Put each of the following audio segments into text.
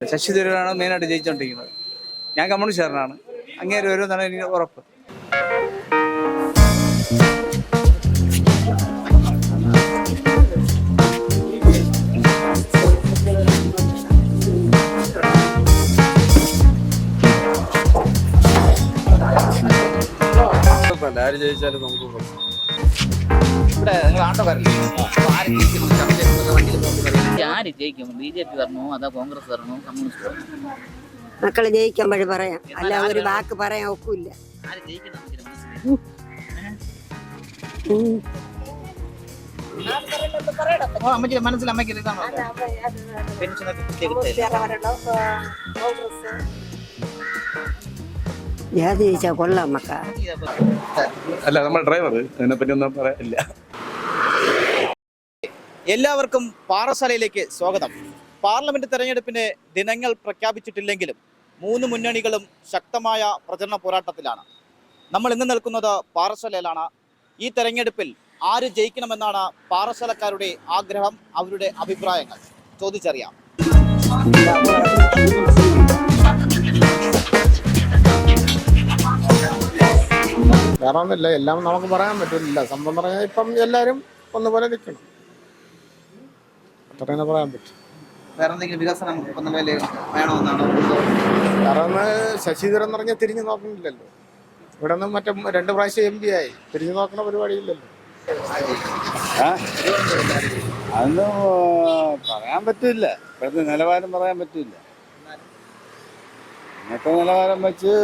ശശി തരൂരാണ് മെയിനായിട്ട് ജയിച്ചുകൊണ്ടിരിക്കുന്നത് ഞാൻ കമ്മ്യൂണിസ്റ്റുകാരനാണ്. അങ്ങേര് വരുമെന്നാണ് എനിക്ക് ഉറപ്പ്. ആര് ജയിച്ചാലും നമുക്ക് പ്രശ്നം. ഇവിടെ നിങ്ങൾ വഴി ആര് ജയിക്കും? എന്ന് ചർച്ച ചെയ്യുന്നത് വണ്ടിയിൽ പോകുമ്പോൾ പറയും. ആര് ജയിക്കും? ബി ജെ പി വരണോ? അതോ കോൺഗ്രസ് വരണോ? കമ്മ്യൂണിസ്റ്റ് വരണോ? മക്കൾ ജയിക്കുമ്പോൾ പറയാം. അല്ല ഒരു വാക്ക് പറയാൻ ഒക്കില്ല. ആര് ജയിക്കണം എന്ന് മനസ്സിലായി. ഓ, അമ്മച്ചിയുടെ മനസ്സിൽ അമ്മയ്ക്ക് ജയിച്ചാ കൊള്ളാം മക്ക അല്ല നമ്മൾ ഡ്രൈവർ. അതിനെ അതിനെപ്പറ്റി ഒന്നും പറയാനില്ല. എല്ലാവർക്കും പാറശാലയിലേക്ക് സ്വാഗതം. പാർലമെന്റ് തെരഞ്ഞെടുപ്പിന് ദിനങ്ങൾ പ്രഖ്യാപിച്ചിട്ടില്ലെങ്കിലും മൂന്ന് മുന്നണികളും ശക്തമായ പ്രചരണ പോരാട്ടത്തിലാണ്. നമ്മൾ ഇന്ന് നിൽക്കുന്നത് പാറശാലയിലാണ്. ഈ തെരഞ്ഞെടുപ്പിൽ ആര് ജയിക്കണമെന്നാണ് പാറശാലക്കാരുടെ ആഗ്രഹം അവരുടെ അഭിപ്രായങ്ങൾ ചോദിച്ചറിയാം. വേറെ ഒന്നുമില്ല എല്ലാം നമുക്ക് പറയാൻ പറ്റില്ല സംഭവം പറഞ്ഞാൽ ഇപ്പം എല്ലാവരും ഒന്നുപോലെ നിൽക്കണം. അത്രയും പറയാൻ പറ്റും. വേറെ എന്തെങ്കിലും വികസനം വേണമെന്നാണ്? വേറെ ഒന്ന് ശശിധരൻ എന്ന് പറഞ്ഞാൽ തിരിഞ്ഞു നോക്കണില്ലല്ലോ. ഇവിടെ നിന്ന് മറ്റേ രണ്ട് പ്രാവശ്യം എം പി ആയി. തിരിഞ്ഞു നോക്കണ പരിപാടിയില്ലല്ലോ. അതൊന്നും പറയാൻ പറ്റില്ല. ഇപ്പോഴത്തെ നിലവാരം പറയാൻ പറ്റില്ല. ഇന്നത്തെ നിലവാരം വെച്ച്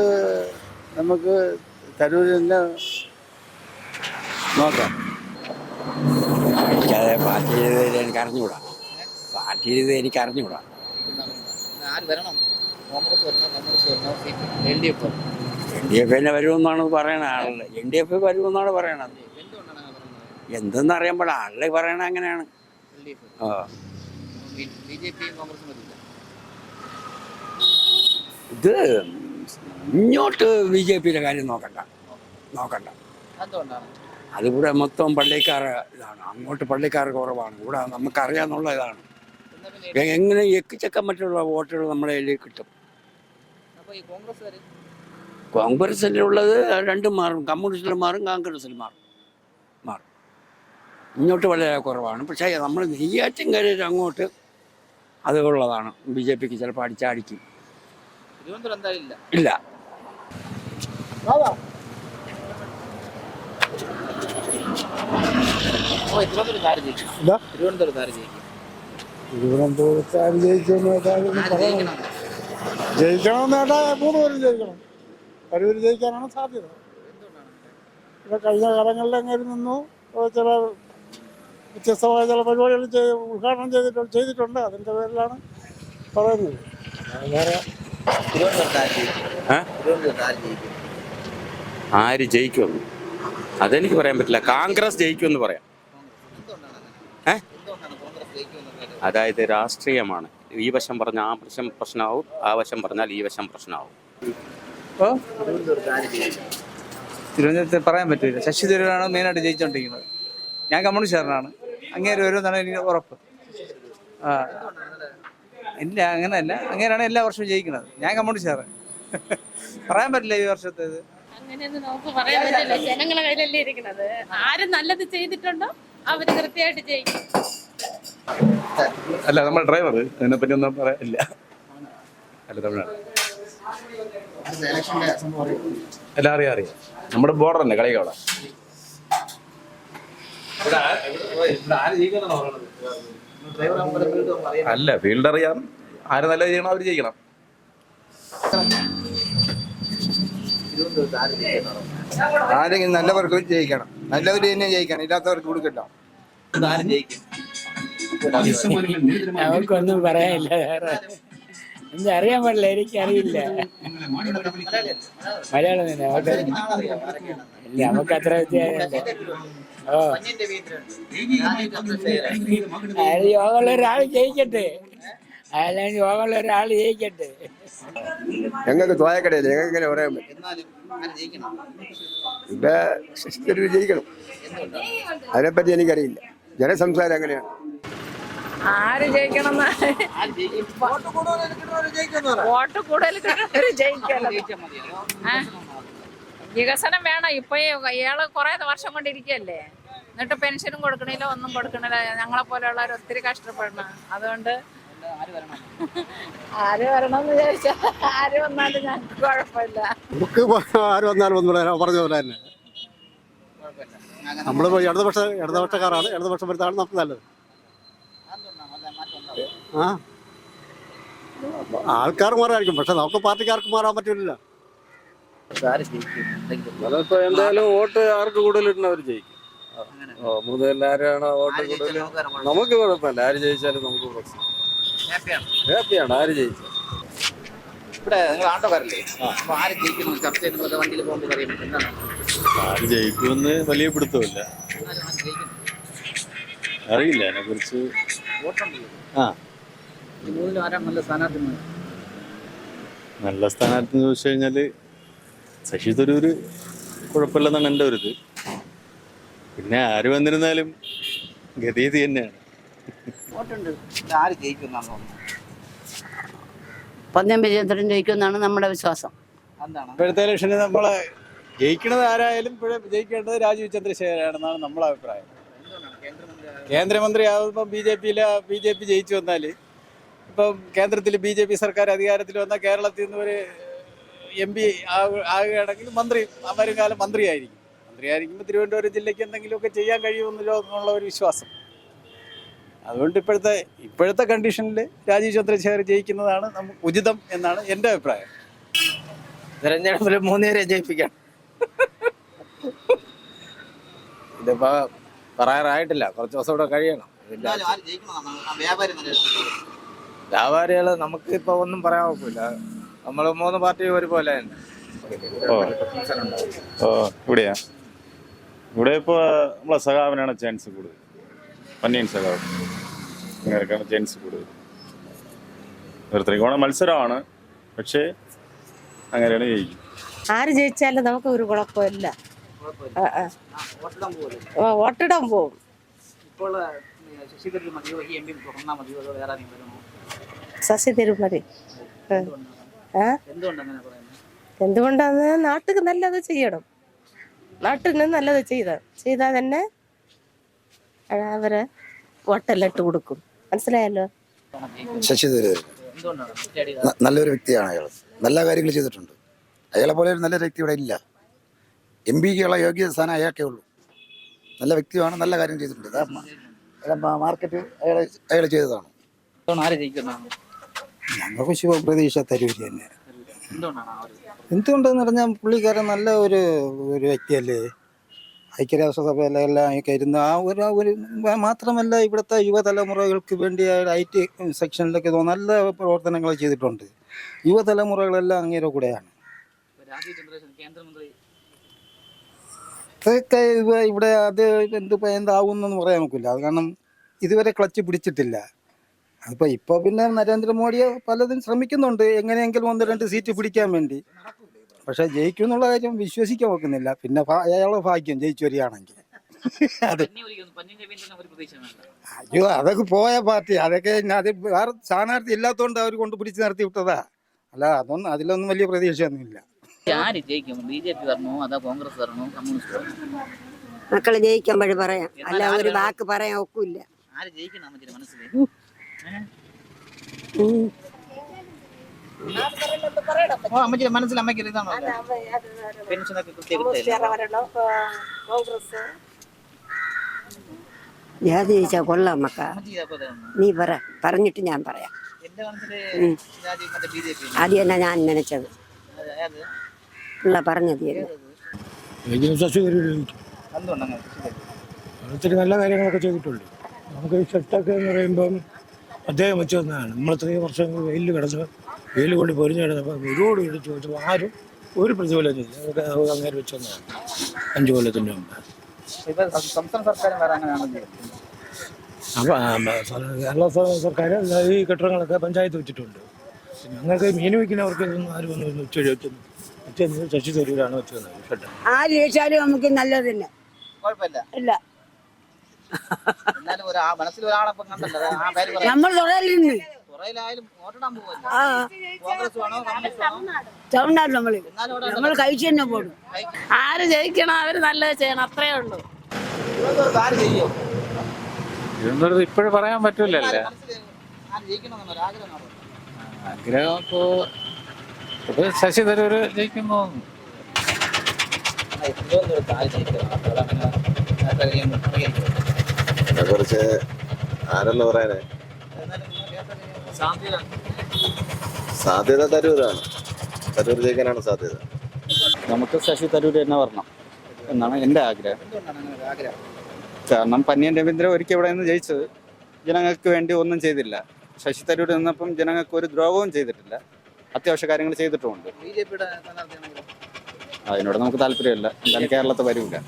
നമുക്ക് തരൂരിനെ നോക്കാം. പാർട്ടി ചെയ്തതിൽ എനിക്ക് അറിഞ്ഞുകൂടാ. പാർട്ടി ഇത് എനിക്ക് അറിഞ്ഞുകൂടാ. ആര് വരണം? കോൺഗ്രസ് വരണോ കമ്മ്യൂണിസ്റ്റ് വരണോ L D F. N D F തന്നെ വരുമെന്നാണ് പറയണത്. ആളുകൾ എൻ ഡി എഫ് വരുമെന്നാണ് പറയണത്. എന്തെന്ന് അറിയാൻ പാടില്ല ആളുകൾ പറയണ അങ്ങനെയാണ് ഇത് ഇങ്ങോട്ട് ബി ജെ പിയുടെ കാര്യം നോക്കണ്ട. നോക്കണ്ട. അതിവിടെ മൊത്തം പള്ളിക്കാർ ഇതാണ്. അങ്ങോട്ട് പള്ളിക്കാർ കുറവാണ്. ഇവിടെ നമുക്കറിയാന്നുള്ള ഇതാണ്. എങ്ങനെ എക്കിച്ചക്കാൻ മറ്റുള്ള വോട്ടുകൾ നമ്മുടെ കയ്യിൽ കിട്ടും. അപ്പൊ ഈ കോൺഗ്രസ് കോൺഗ്രസിലുള്ളത് രണ്ടും മാറും. കമ്മ്യൂണിസ്റ്റിൽ മാറും കോൺഗ്രസിൽ മാറും. മാറും. ഇങ്ങോട്ട് വളരെ കുറവാണ്. പക്ഷേ നമ്മൾ നെയ്യാറ്റിൻകരയിൽ അങ്ങോട്ട് അത് ഉള്ളതാണ്. ബി ജെ പിക്ക് ചിലപ്പോൾ അടിച്ചാടിക്കും. തിരുവനന്തപുരം ഇല്ല. താരം ഓ തിരുവനന്തപുരത്ത് ആര് ജയിക്കണമെന്ന് കേട്ടാൽ മൂന്ന് പേരും ജയിക്കണം? കരൂർ ജയിക്കാനാണ് സാധ്യത. ഇവിടെ കഴിഞ്ഞ കാലങ്ങളിൽ എങ്ങനെ നിന്നു. ചില വ്യത്യസ്തമായ ചില പരിപാടികൾ ചെയ്ത് ഉദ്ഘാടനം ചെയ്തിട്ടുണ്ട് ചെയ്തിട്ടുണ്ട്. അതിന്റെ പേരിലാണ് പറയുന്നത്. വേറെ ആര് ജയിക്കും? ആര് ജയിക്കുമെന്ന്? അതെനിക്ക് പറയാൻ പറ്റില്ല. കോൺഗ്രസ് ജയിക്കുമെന്ന് പറയാം എന്തുകൊണ്ടാണ് അങ്ങനെ? ഏ? എന്തുകൊണ്ടാണ് കോൺഗ്രസ് ജയിക്കുമെന്ന് പറയുന്നത്? അതായത് രാഷ്ട്രീയമാണ്. ഈ വശം പറഞ്ഞ ആ വശം പ്രശ്നമാവും ആ വശം പറഞ്ഞാൽ ഈ വശം പ്രശ്നമാവും. തിരുവനന്തപുരത്ത് ജയിക്കും പറയാൻ പറ്റില്ല ശശി തരൂരാണ് മെയിനായിട്ട് ജയിച്ചുകൊണ്ടിരിക്കുന്നത് ഞാൻ കമ്മ്യൂണിസ്റ്റുകാരനാണ്. അങ്ങേര് വരുമെന്നാണ് എനിക്ക് ഉറപ്പ്. ആ. ഇല്ല അങ്ങനെയല്ല. അങ്ങനെയാണ് എല്ലാ വർഷവും ജയിക്കുന്നത്. ഞാൻ കമ്മ്യൂണിസ്റ്റുകാരൻ. പറയാൻ പറ്റില്ല ഈ വർഷത്തേത് അങ്ങനെയൊന്നും നമുക്ക് പറയാൻ പറ്റില്ല. ജനങ്ങളെ കയ്യിലല്ലേ ഇരിക്കുന്നത്? ആര് നല്ലത് ചെയ്തിട്ടുണ്ടോ? അവർ കൃത്യമായിട്ട് ചെയ്യും അല്ല നമ്മൾ ഡ്രൈവർ അതിനെപ്പറ്റി ഒന്നും പറയാനില്ല. അല്ല തമിഴ്നാട്? എല്ലാം അറിയാം അറിയാം. നമ്മുടെ ബോർഡർ തന്നെ കളിക്കവിടെ അല്ല ഫീൽഡ് അറിയാം. ആര് നല്ല ചെയ്യണം അവർ ചെയ്യണം ആരെങ്കിലും നല്ലവർക്ക് ജയിക്കണം. നല്ലവർ തന്നെ ജയിക്കണം. ഇല്ലാത്തവർക്ക് കൊടുക്കണ്ട. ആര് ജയിക്കും? നമുക്കൊന്നും പറയാനില്ല വേറെ. എന്താ അറിയാൻ പാടില്ല എനിക്കറിയില്ല. മലയാളം തന്നെ ഇല്ല, നമുക്ക് അത്ര വ്യത്യാസമില്ല. ഓ. അയാൾ യോഗമുള്ള ഒരാൾ ജയിക്കട്ടെ. അയാൾ യോഗമുള്ള ഒരാൾ ജയിക്കട്ടെ. ഞങ്ങൾക്ക് തോയക്കടയില്ല ഞങ്ങൾക്ക് ഇങ്ങനെ പറയാൻ പറ്റും. ഇപ്പൊ ജയിക്കണം. അതിനെപ്പറ്റി എനിക്കറിയില്ല. ജനസംസാരം അങ്ങനെയാണ്. ആര് ജയിക്കണം വോട്ട് കൂടുതൽ കിട്ടുന്നവര് ജയിക്കല്ലോ. വികസനം വേണം. ഇപ്പൊ ഇയാൾ കുറെ വർഷം കൊണ്ടിരിക്കല്ലേ എന്നിട്ട് പെൻഷനും കൊടുക്കണില്ല ഒന്നും കൊടുക്കണില്ല. ഞങ്ങളെ പോലെയുള്ളവർ ഒത്തിരി കഷ്ടപ്പെടണം. അതുകൊണ്ട് ആര് വരണം? ആര് വരണം എന്ന് ചോദിച്ചാൽ ആര് വന്നാലും ഞങ്ങൾക്ക് കുഴപ്പമില്ല. നമുക്ക് ആര് വന്നാലും ഒന്നും പറഞ്ഞ പോലെ തന്നെ. നമ്മൾ ഇടതുപക്ഷ ഇടതുപക്ഷക്കാരാണ്. ഇടതുപക്ഷം വരുത്താണ് നമുക്ക് നല്ലത് അതെന്തുകൊണ്ടാണ് നല്ല മാറ്റം ഉണ്ടാവും ആ. ആൾക്കാർ മാറായിരിക്കും പക്ഷെ നമുക്ക് പാർട്ടിക്കാർക്ക് മാറാൻ പറ്റില്ല. ജയിക്കും? അതിപ്പോ എന്തായാലും വോട്ട് ആർക്ക് കൂടുതൽ ഇടുന്ന അവർ ജയിക്കും. അങ്ങനെ. ഓ മുതൽ ആരാണ് വോട്ട് കൂടുതൽ നമുക്ക് കുഴപ്പമില്ല. ആര് ജയിച്ചാലും നമുക്ക് പ്രശ്നം. ഹാപ്പിയാണ്. ആര് ജയിച്ചാൽ ഇവിടെ നിങ്ങൾ ആട്ടോക്കാരല്ലേ അപ്പൊ ആര് ജയിക്കുന്നു ചർച്ച ചെയ്യുന്നത് വണ്ടിയിൽ പോകുമ്പോൾ അറിയാൻ എന്താണ്? ആര് ജയിക്കുമെന്ന് വലിയ പിടുത്തമില്ല. ജയിക്കും. അറിയില്ല. അതിനെ കുറിച്ച് ആ. ഈ മൂന്നിലും ആരാണ് നല്ല സ്ഥാനാർത്ഥി നല്ല സ്ഥാനാർത്ഥി എന്ന് ചോദിച്ചു കഴിഞ്ഞാൽ ശശി തരൂര് കുഴപ്പമില്ലെന്നാണ് എന്റെ ഒരു ഇത് പിന്നെ ആര് വന്നിരുന്നാലും ഗതി ഇത് തന്നെയാണ് ആര് ജയിക്കുന്നാണ് പന്നം വിജയന്ദ്രൻ ജയിക്കുമെന്നാണ് നമ്മുടെ വിശ്വാസം. ഇപ്പോഴത്തെ ഇലക്ഷന് നമ്മളെ ജയിക്കണത് ആരായാലും ഇപ്പോഴും ജയിക്കേണ്ടത് രാജീവ് ചന്ദ്രശേഖരാണെന്നാണ് നമ്മളെ അഭിപ്രായം. കേന്ദ്രമന്ത്രി കേന്ദ്രമന്ത്രി ആകുമ്പോൾ ബി ജെ പിയിലെ ബി ജെ പി ജയിച്ചു വന്നാൽ ഇപ്പം കേന്ദ്രത്തിൽ ബി ജെ പി സർക്കാർ അധികാരത്തിൽ വന്ന കേരളത്തിൽ നിന്ന് ഒരു എം പി ആകുകയാണെങ്കിൽ മന്ത്രി വരും കാലം മന്ത്രിയായിരിക്കും. മന്ത്രിയായിരിക്കുമ്പോൾ തിരുവനന്തപുരം ജില്ലയ്ക്ക് എന്തെങ്കിലുമൊക്കെ ചെയ്യാൻ കഴിയുമെന്നല്ലോ എന്നുള്ള ഒരു വിശ്വാസം. അതുകൊണ്ട് ഇപ്പോഴത്തെ ഇപ്പോഴത്തെ കണ്ടീഷനിൽ രാജീവ് ചന്ദ്രശേഖർ ജയിക്കുന്നതാണ് നമുക്ക് ഉചിതം എന്നാണ് എന്റെ അഭിപ്രായം. തെരഞ്ഞെടുപ്പിൽ മൂന്നുപേരെ ജയിപ്പിക്കാം. ഇതിപ്പോ പറയാറായിട്ടില്ല. കുറച്ച് ദിവസം കൂടെ കഴിയണം. വ്യാപാരികൾ നമുക്ക് ഇപ്പൊ ഒന്നും പറയാൻ ഒക്കില്ല. നമ്മൾ മൂന്ന് പാർട്ടി ഒരുപോലെ തന്നെ. ഓ. ഇവിടെയാ. ഇവിടെ ഇപ്പോൾ നമ്മളെ സഖാവിനാണ് ചാൻസ് കൂടുതൽ. പന്നിയൻ സഖാവ്. അങ്ങനെയൊക്കെയാണ് ചാൻസ് കൂടുതൽ. ഒരു ത്രികോണ മത്സരമാണ്. പക്ഷേ അങ്ങനെയാണ് ജയിക്കും. ആര് ജയിച്ചാലും നമുക്ക് ഒരു കുഴപ്പമില്ല. ആ, വോട്ടിടാൻ ഓ, പോവും. ഇപ്പോൾ ശശിധരൻ മതിയോ? ഈ എം പി തുറന്നാൽ മതിയോ? അതോ വേറെ ആരെങ്കിലും വരുമോ? ശശി തിരുമറി. എന്തുകൊണ്ടാണ് ആ പറയുന്നത് എന്തുകൊണ്ടാന്ന് നാട്ടിൽ നല്ലത് ചെയ്യണം. നാട്ടിന് നല്ലത് ചെയ്ത ചെയ്താൽ തന്നെ അവരെ വോട്ടെല്ലാം ഇട്ട് കൊടുക്കും. മനസ്സിലായല്ലോ? ശശി നല്ലൊരു വ്യക്തിയാണ് അയാൾ നല്ല കാര്യങ്ങൾ ചെയ്തിട്ടുണ്ട്. അയാളെ പോലെ ഒരു നല്ല വ്യക്തി ഇവിടെ ഇല്ല. എം പിക്കുള്ള യോഗ്യത സ്ഥാനം അയാൾക്കേ ഉള്ളൂ. നല്ല വ്യക്തിയാണ് നല്ല കാര്യം ചെയ്തിട്ടുണ്ട്. മാർക്കറ്റ് അയാൾ അയാൾ ചെയ്തതാണ്. ആര് ജയിക്കുന്നതാണ് ഞങ്ങൾക്ക് ശുഭപ്രതീക്ഷ തരൂര് തന്നെ. എന്തുകൊണ്ടെന്ന് പറഞ്ഞാൽ പുള്ളിക്കാരൻ നല്ല ഒരു ഒരു വ്യക്തിയല്ലേ. ഐക്യരാഷ്ട്രസഭയിലെല്ലാം ഒക്കെ ഇരുന്ന് ആ ഒരു ഒരു മാത്രമല്ല ഇവിടുത്തെ യുവതലമുറകൾക്ക് വേണ്ടി ഐ ടി സെക്ഷനിലൊക്കെ നല്ല പ്രവർത്തനങ്ങൾ ചെയ്തിട്ടുണ്ട്. യുവതലമുറകളെല്ലാം അങ്ങേരെ കൂടെയാണ്. അതൊക്കെ ഇവ- ഇവിടെ അത് എന്ത് എന്താവുമെന്നൊന്നും പറയാൻ നോക്കില്ല അത് കാരണം ഇതുവരെ ക്ലച്ച് പിടിച്ചിട്ടില്ല. അപ്പോൾ ഇപ്പൊ പിന്നെ നരേന്ദ്രമോദിയെ പലതും ശ്രമിക്കുന്നുണ്ട്. എങ്ങനെയെങ്കിലും ഒന്ന് രണ്ട് സീറ്റ് പിടിക്കാൻ വേണ്ടി. പക്ഷെ ജയിക്കും എന്നുള്ള കാര്യം വിശ്വസിക്കാൻ നോക്കുന്നില്ല പിന്നെ അയാളെ ഭാഗ്യം ജയിച്ചു വരികയാണെങ്കിൽ. അയ്യോ അതൊക്കെ പോയ പാർട്ടി. അതൊക്കെ അത് വേറെ സ്ഥാനാർത്ഥി ഇല്ലാത്തതുകൊണ്ട് അവർ കൊണ്ട് പിടിച്ച് നിർത്തി വിട്ടതാ. അല്ല അതൊന്നും അതിലൊന്നും വലിയ പ്രതീക്ഷയൊന്നുമില്ല. ആര് ജയിക്കും? ബി ജെ പി വരണോ? അതോ കോൺഗ്രസ് വരണോ? കമ്മ്യൂണിസ്റ്റ് മക്കൾ ജയിക്കുമ്പോഴ് പറയാം. അല്ല ഒരു വാക്ക് പറയാൻ ഒക്കില്ല. ആര് ജയിക്കണം അമ്മച്ചിന്റെ അമ്മച്ചിന്റെ മനസ്സിൽ അമ്മയ്ക്ക് ഇതാണോ? പെൻഷനൊക്കെ ഞാൻ ചോദിച്ചാ കൊള്ളാം മക്ക. നീ പറ പറഞ്ഞിട്ട് ഞാൻ പറയാം. ആദ്യം തന്നെ ഞാൻ നനച്ചത്? ഉള്ള പറഞ്ഞത് ശശി നല്ല കാര്യങ്ങളൊക്കെ ചെയ്തിട്ടുണ്ട്. നമുക്ക് ഈ ഷട്ടൊക്കെ എന്ന് പറയുമ്പം അദ്ദേഹം വെച്ച് തന്നതാണ് നമ്മൾ ഇത്രയും വർഷങ്ങൾ വെയിൽ കിടന്ന് വെയിൽ കൊണ്ട് പൊരിഞ്ഞ് കിടന്നപ്പോൾ ഒരുപാട് എടുത്ത് വെച്ചപ്പോൾ ആരും ഒരു പ്രതിഫലം ചെയ്തു അതൊക്കെ അങ്ങനെ വെച്ച് തന്നതാണ് അഞ്ച് കൊല്ലത്തിന്റെ മുമ്പ്. അപ്പം കേരള സർക്കാർ ഈ കെട്ടിടങ്ങളൊക്കെ പഞ്ചായത്ത് വെച്ചിട്ടുണ്ട്. ഞങ്ങൾക്ക് മീൻ വയ്ക്കുന്നവർക്ക് ഇതൊന്നും ആരും ഒന്നും ഉച്ച ശശി തരൂരാണ് വെച്ചത് ആര് ചോദിച്ചാലും നമുക്ക് നല്ലത് തന്നെ. കുഴപ്പമില്ല. ഇല്ല. വേണോ? തമിഴ്നാട് നമ്മൾ. നമ്മൾ കഴിച്ചു തന്നെ പോകും ആര് ജയിക്കണം അവർ നല്ലത് ചെയ്യണം അത്രേ ഉള്ളൂ. തിരുവനന്തപുരത്ത് ഇപ്പോഴും പറയാൻ പറ്റൂലല്ലേ? ആഗ്രഹം ഇപ്പോ ശശി തരൂര് ജയിക്കുന്നു. തിരുവനന്തപുരത്ത് ആര് ജയിക്കണം കഴിയാൻ കുറിച്ച് ആരല്ലോ പറയാനേ. സാധ്യത. തരൂരാണ്. തരൂർ ജയിക്കാനാണ് സാധ്യത. നമുക്ക് ശശി തരൂർ തന്നെ വരണം എന്നാണ് എന്റെ ആഗ്രഹം. എന്തുകൊണ്ടാണ് അങ്ങനെ ആഗ്രഹം കാരണം പന്നിയൻ രവീന്ദ്രൻ ഒരിക്കൽ ഇവിടെ നിന്ന് ജയിച്ചത് ജനങ്ങൾക്ക് വേണ്ടി ഒന്നും ചെയ്തില്ല. ശശി തരൂർ നിന്നപ്പം ജനങ്ങൾക്ക് ഒരു ദ്രോഹവും ചെയ്തിട്ടില്ല. അത്യാവശ്യ കാര്യങ്ങൾ ചെയ്തിട്ടുമുണ്ട്. അതിനോട് നമുക്ക് താല്പര്യമില്ല. എന്തായാലും കേരളത്തെ വരില്ല ആ,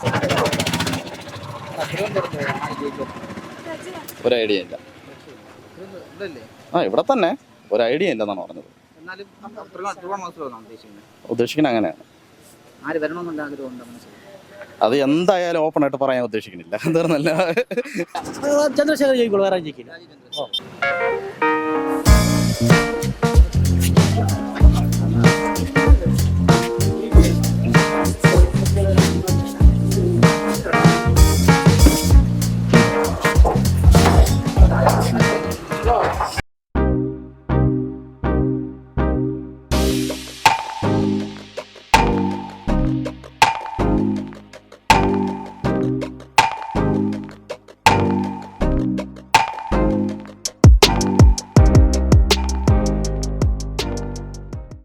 തിരുവനന്തപുരത്ത് ആര് ജയിക്കും ഒരു ഐഡിയ ഇല്ല. ആ ഇവിടെ തന്നെ. ഒരു ഐഡിയ ഇല്ലെന്നാണ് പറഞ്ഞത്. ഉദ്ദേശിക്കുന്നത് അങ്ങനെയാണ്. അത് എന്തായാലും ഓപ്പൺ ആയിട്ട് പറയാൻ ഉദ്ദേശിക്കുന്നില്ല. തീർന്നല്ല ചന്ദ്രശേഖർ ജയിക്കുള്ളൂ വേറെ ജയിക്കില്ല.